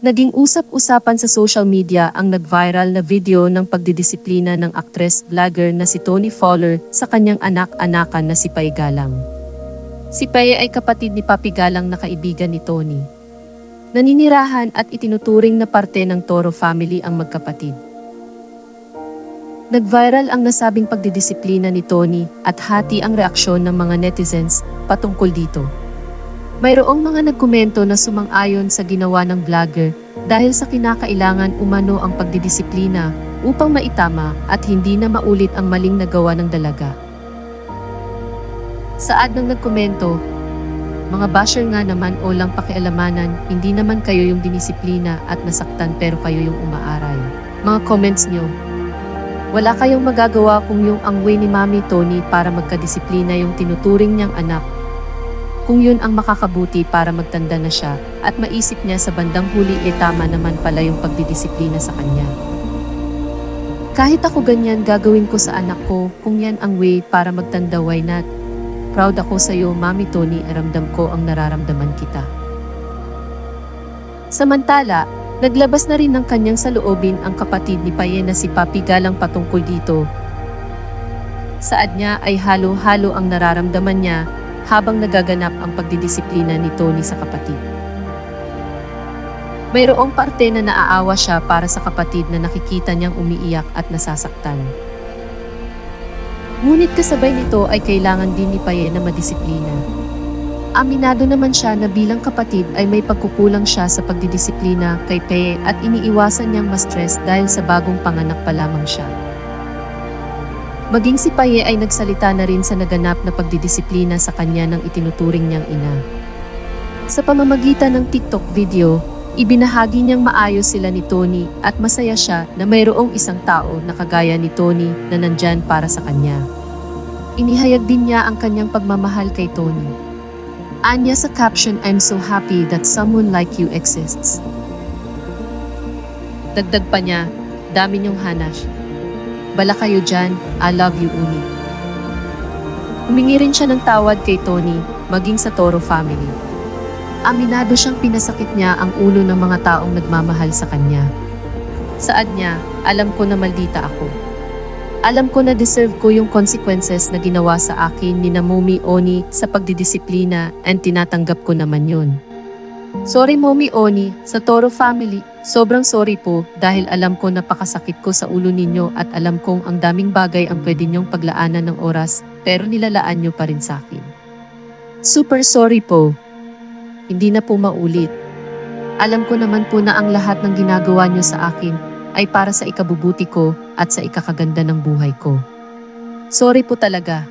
Naging usap-usapan sa social media ang nag-viral na video ng pagdidisiplina ng aktres vlogger na si Tony Fowler sa kanyang anak-anakan na si Pai Galang. Si Pai ay kapatid ni Papi Galang na kaibigan ni Tony. Naninirahan at itinuturing na parte ng Toro family ang magkapatid. Nag-viral ang nasabing pagdidisiplina ni Tony at hati ang reaksyon ng mga netizens patungkol dito. Mayroong mga nagkomento na sumang-ayon sa ginawa ng vlogger dahil sa kinakailangan umano ang pagdidisiplina upang maitama at hindi na maulit ang maling nagawa ng dalaga. Saad ng nagkomento, mga basher nga naman o lang pakialamanan, hindi naman kayo yung dinisiplina at nasaktan pero kayo yung umaaray. Mga comments nyo, wala kayong magagawa kung yung ang way ni Mami Tony para magkadisiplina yung tinuturing niyang anak kung yun ang makakabuti para magtanda na siya at maisip niya sa bandang huli e tama naman pala yung pagdidisiplina sa kanya. Kahit ako ganyan gagawin ko sa anak ko kung yan ang way para magtanda why not? Proud ako sa iyo Mami Tony ramdam ko ang nararamdaman kita. Samantala, naglabas na rin ng kanyang saloobin ang kapatid ni Paye na si Papi Galang patungkol dito. Saad niya ay halo-halo ang nararamdaman niya habang nagaganap ang pagdidisiplina ni Tony sa kapatid. Mayroong parte na naaawa siya para sa kapatid na nakikita niyang umiiyak at nasasaktan. Ngunit kasabay nito ay kailangan din ni Paye na madisiplina. Aminado naman siya na bilang kapatid ay may pagkukulang siya sa pagdidisiplina kay Paye at iniiwasan niyang ma-stress dahil sa bagong panganak pa lamang siya. Maging si Paye ay nagsalita na rin sa naganap na pagdidisiplina sa kanya ng itinuturing niyang ina. Sa pamamagitan ng TikTok video, ibinahagi niyang maayos sila ni Tony at masaya siya na mayroong isang tao na kagaya ni Tony na nandyan para sa kanya. Inihayag din niya ang kanyang pagmamahal kay Tony. Anya sa caption, I'm so happy that someone like you exists. Dagdag pa niya, dami niyong hanash. Bala kayo dyan, I love you Uni. Humingi rin siya ng tawad kay Tony, maging sa Toro family. Aminado siyang pinasakit niya ang ulo ng mga taong nagmamahal sa kanya. Saad niya, alam ko na maldita ako. Alam ko na deserve ko yung consequences na ginawa sa akin ni Namomi Oni sa pagdidisiplina and tinatanggap ko naman yun. Sorry Momi Oni, sa Toro family, sobrang sorry po dahil alam ko napakasakit ko sa ulo ninyo at alam kong ang daming bagay ang pwede niyong paglaanan ng oras pero nilalaan niyo pa rin sa akin. Super sorry po. Hindi na po maulit. Alam ko naman po na ang lahat ng ginagawa niyo sa akin ay para sa ikabubuti ko at sa ikakaganda ng buhay ko. Sorry po talaga.